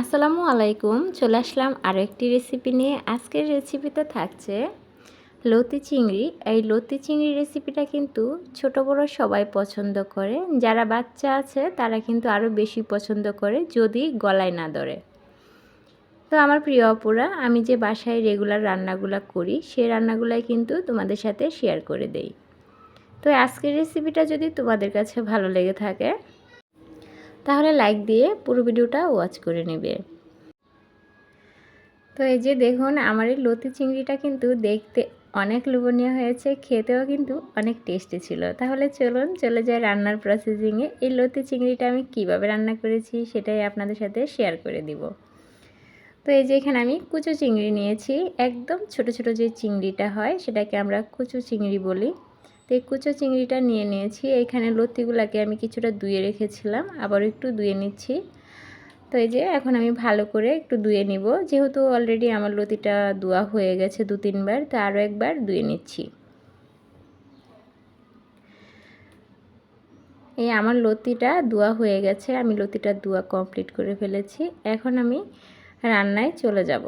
আসসালামু আলাইকুম, চলে আসলাম আরও একটি রেসিপি নিয়ে। আজকের রেসিপিতে থাকছে লতি চিংড়ি। এই লতি চিংড়ি রেসিপিটা কিন্তু ছোট বড় সবাই পছন্দ করে। যারা বাচ্চা আছে, তারা কিন্তু আরও বেশি পছন্দ করে, যদি গলায় না ধরে। তো আমার প্রিয় অপুরা আমি যে বাসায় রেগুলার রান্নাগুলো করি সেই রান্নাগুলাই কিন্তু তোমাদের সাথে শেয়ার করে দেই। তো আজকের রেসিপিটা যদি তোমাদের কাছে ভালো লেগে থাকে তাহলে লাইক দিয়ে পুরো ভিডিওটা ওয়াচ করে নেবে। তো এই যে দেখুন, আমার এই লতি চিংড়িটা কিন্তু দেখতে অনেক লোভনীয় হয়েছে, খেতেও কিন্তু অনেক টেস্টি ছিল। তাহলে চলুন, চলে যাই রান্নার প্রসেসিংয়ে এই লতি চিংড়িটা আমি কীভাবে রান্না করেছি সেটাই আপনাদের সাথে শেয়ার করে দিব। তো এই যে এখানে আমি কুচো চিংড়ি নিয়েছি। একদম ছোট ছোট যে চিংড়িটা হয়, সেটাকে আমরা কুচো চিংড়ি বলি। তো এই কুচো চিংড়িটা নিয়ে নিয়েছি। এখানে লতিগুলাকে আমি কিছুটা ধুয়ে রেখেছিলাম, আবার একটু ধুয়ে নিচ্ছি। তো এই যে এখন আমি ভালো করে একটু ধুয়ে নিব। যেহেতু অলরেডি আমার লতিটা ধোয়া হয়ে গেছে দু, তিনবার, তো আরও একবার ধুয়ে নিচ্ছি। এই আমার লতিটা ধোয়া হয়ে গেছে, আমি লতিটা ধোয়া কমপ্লিট করে ফেলেছি। এখন আমি রান্নায় চলে যাব।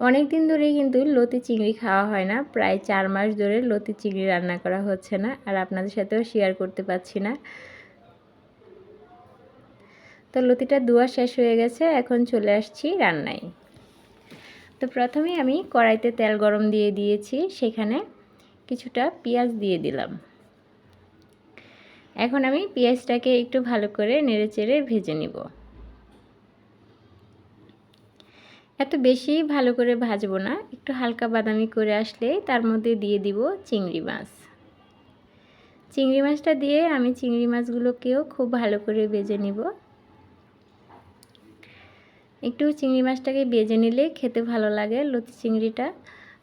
অনেক দিন ধরেই কিন্তু লতি চিংড়ি খাওয়া হয় না। প্রায় চার মাস ধরে লতি চিংড়ি রান্না করা হচ্ছে না আর আপনাদের সাথেও শেয়ার করতে পারছি না। তো লতিটা ধোয়া শেষ হয়ে গেছে, এখন চলে আসছি রান্নায়। তো প্রথমে আমি কড়াইতে তেল গরম দিয়ে দিয়েছি, সেখানে কিছুটা পেঁয়াজ দিয়ে দিলাম। এখন আমি পেঁয়াজটাকে একটু ভালো করে নেড়ে চেড়ে ভেজে নিব। এত বেশি ভালো করে ভাজবো না। একটু হালকা বাদামি করে আসলে তার মধ্যে দিয়ে দিব চিংড়ি মাছ। চিংড়ি মাছটা দিয়ে আমি চিংড়ি মাছগুলোকেও খুব ভালো করে বেজে নিব। একটু চিংড়ি মাছটাকে বেজে নিলে খেতে ভালো লাগে লতি চিংড়িটা।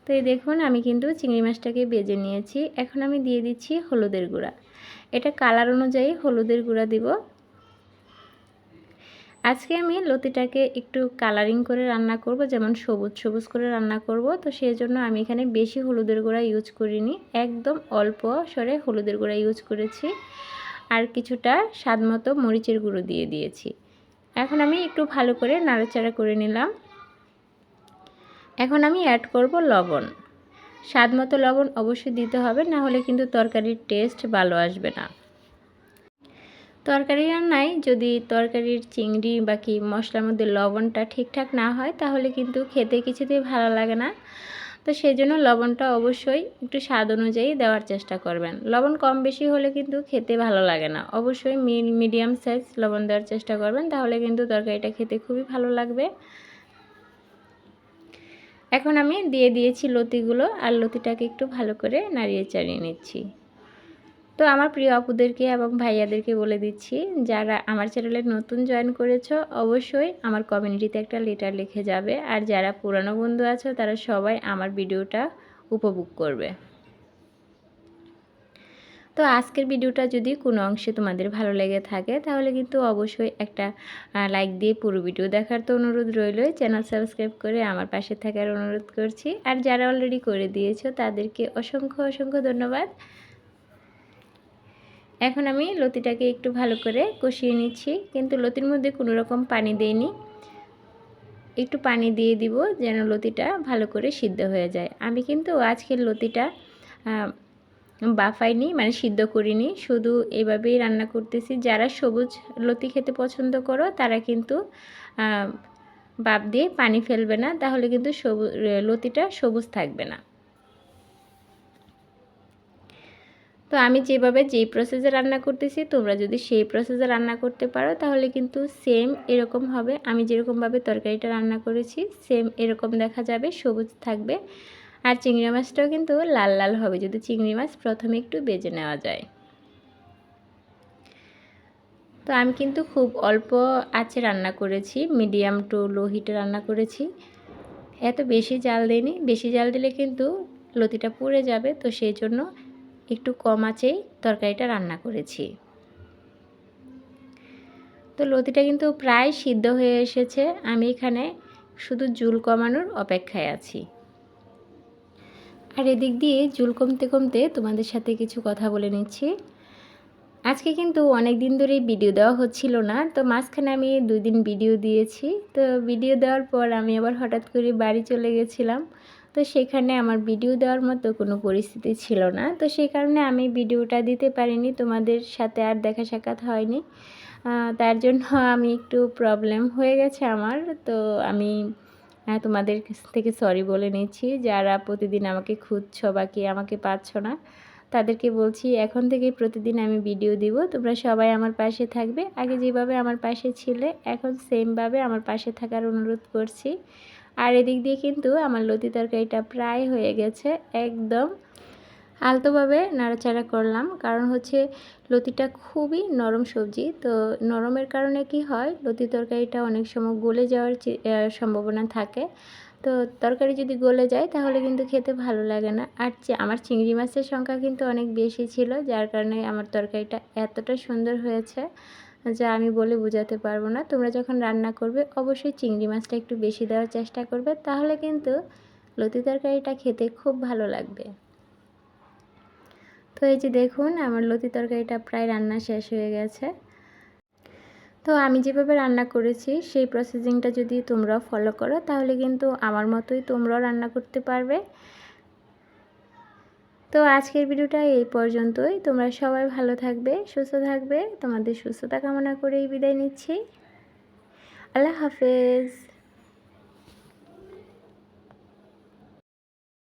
তো এই দেখুন, আমি কিন্তু চিংড়ি মাছটাকে বেজে নিয়েছি। এখন আমি দিয়ে দিচ্ছি হলুদের গুঁড়া। এটা কালার অনুযায়ী হলুদের গুঁড়া দিব। আজকে আমি লতিটাকে একটু কালারিং করে রান্না করব, যেমন সবুজ সবুজ করে রান্না করব। তো সেই জন্য আমি এখানে বেশি হলুদের গুঁড়া ইউজ করিনি, একদম অল্প সরে হলুদের গুঁড়া ইউজ করেছি। আর কিছুটা স্বাদ মতো মরিচের গুঁড়ো দিয়ে দিয়েছি। এখন আমি একটু ভালো করে নাড়াচাড়া করে নিলাম। এখন আমি অ্যাড করব লবণ। স্বাদ মতো লবণ অবশ্যই দিতে হবে, না হলে কিন্তু তরকারির টেস্ট ভালো আসবে না। তরকারি রান্নায় যদি তরকারির চিংড়ি বা কি মশলার মধ্যে লবণটা ঠিকঠাক না হয়, তাহলে কিন্তু খেতে কিছুতেই ভালো লাগে না। তো সেই জন্য লবণটা অবশ্যই একটু স্বাদ অনুযায়ী দেওয়ার চেষ্টা করবেন। লবণ কম বেশি হলে কিন্তু খেতে ভালো লাগে না। অবশ্যই মিডিয়াম সাইজ লবণ দেওয়ার চেষ্টা করবেন, তাহলে কিন্তু তরকারিটা খেতে খুবই ভালো লাগবে। এখন আমি দিয়ে দিয়েছি লতিগুলো, আর লতিটাকে একটু ভালো করে নাড়িয়ে চাড়িয়ে নিচ্ছি। তো আমার প্রিয় আপুদেরকে এবং ভাইয়াদেরকে বলে দিচ্ছি, যারা আমার চ্যানেলে নতুন জয়েন করেছ, অবশ্যই আমার কমিউনিটিতে একটা লেটার লিখে যাবে। আর যারা পুরানো বন্ধু আছো, তারা সবাই আমার ভিডিওটা উপভোগ করবে। তো আজকের ভিডিওটা যদি কোনো অংশে তোমাদের ভালো লেগে থাকে, তাহলে কিন্তু অবশ্যই একটা লাইক দিয়ে পুরো ভিডিও দেখার তো অনুরোধ রইল চ্যানেল সাবস্ক্রাইব করে আমার পাশে থাকার অনুরোধ করছি। আর যারা অলরেডি করে দিয়েছ, তাদেরকে অসংখ্য অসংখ্য ধন্যবাদ। এখন আমি লতিটাকে একটু ভালো করে কষিয়ে নিচ্ছি, কিন্তু লতির মধ্যে কোনো রকম পানি দেইনি। একটু পানি দিয়ে দিব যেন লতিটা ভালো করে সিদ্ধ হয়ে যায়। আমি কিন্তু আজকের লতিটা বাফাইনি মানে সিদ্ধ করিনি। শুধু এভাবেই রান্না করতেছি। যারা সবুজ লতি খেতে পছন্দ করো, তারা কিন্তু বাপ দিয়ে পানি ফেলবে না। তাহলে কিন্তু সবুজ লতিটা সবুজ থাকবে না। তো আমি যেভাবে যেই প্রসেসে রান্না করতেছি, তোমরা যদি সেই প্রসেসে রান্না করতে পারো, তাহলে কিন্তু সেম এরকম হবে। আমি যেরকমভাবে তরকারিটা রান্না করেছি সেম এরকম দেখা যাবে, সবুজ থাকবে। আর চিংড়ি মাছটাও কিন্তু লাল লাল হবে, যদি চিংড়ি মাছ প্রথমে একটু বেজে নেওয়া যায়। তো আমি কিন্তু খুব অল্প আছে রান্না করেছি মিডিয়াম টু লো হিটে রান্না করেছি। এত বেশি জাল দিইনি, বেশি জাল দিলে কিন্তু লতিটা পুড়ে যাবে, তো সেই জন্য একটু কম আঁচেই তরকারিটা রান্না করেছি। তো লতিটা কিন্তু প্রায় সিদ্ধ হয়ে এসেছে, আমি এখানে শুধু জুল কমানোর অপেক্ষায় আছি। আর এদিক দিয়ে জুল কমতে কমতে তোমাদের সাথে কিছু কথা বলে নিচ্ছি। আজকে কিন্তু অনেক দিন ধরেই ভিডিও দেওয়া হচ্ছিল না, তো মাঝখানে আমি দুই দিন ভিডিও দিয়েছি, তো ভিডিও দেওয়ার পর আমি আবার হঠাৎ করে বাড়ি চলে গেছিলাম। তো সেখানে আমার ভিডিও দেওয়ার মতো কোনো পরিস্থিতি ছিল না। তো সেই কারণে আমি ভিডিওটা দিতে পারিনি, তোমাদের সাথে আর দেখা সাক্ষাৎ হয়নি। তার জন্য আমি একটু প্রবলেম হয়ে গেছে আমার। তো আমি তোমাদের থেকে সরি বলে নিচ্ছি, যারা প্রতিদিন আমাকে খুঁজছ বা কি আমাকে পাচ্ছ না, তাদেরকে বলছি এখন থেকে প্রতিদিন আমি ভিডিও দিব। তোমরা সবাই আমার পাশে থাকবে। আগে যেভাবে আমার পাশে ছিলে, এখন সেমভাবে আমার পাশে থাকার অনুরোধ করছি। আর এদিক দিয়ে কিন্তু আমার লতি তরকারিটা প্রায় হয়ে গেছে, একদম আলতোভাবে নাড়াচাড়া করলাম। কারণ হচ্ছে লতিটা খুবই নরম সবজি, তো নরমের কারণে কি হয়, লতি তরকারিটা অনেক সময় গলে যাওয়ার সম্ভাবনা থাকে। তো তরকারি যদি গলে যায় তাহলে কিন্তু খেতে ভালো লাগে না। আর আমার চিংড়ি মাছের সংখ্যা কিন্তু অনেক বেশি ছিল, যার কারণে আমার তরকারিটা এতটা সুন্দর হয়েছে। যা আমি বলে বোঝাতে পারব না। তোমরা যখন রান্না করবে, অবশ্যই চিংড়ি মাছটা একটু বেশি দেওয়ার চেষ্টা করবে, তাহলে কিন্তু লতি তরকারিটা খেতে খুব ভালো লাগবে। তো এই যে দেখুন, আমার লতি তরকারিটা প্রায় রান্না শেষ হয়ে গেছে। তো আমি যেভাবে রান্না করেছি, সেই প্রসেসিংটা যদি তোমরাও ফলো করো, তাহলে কিন্তু আমার মতোই তোমরাও রান্না করতে পারবে। তো আজকের ভিডিওটা এই পর্যন্তই। তোমরা সবাই ভালো থাকবে, সুস্থ থাকবে। তোমাদের সুস্থতা কামনা করেই বিদায় নিচ্ছি। আল্লাহ হাফেজ।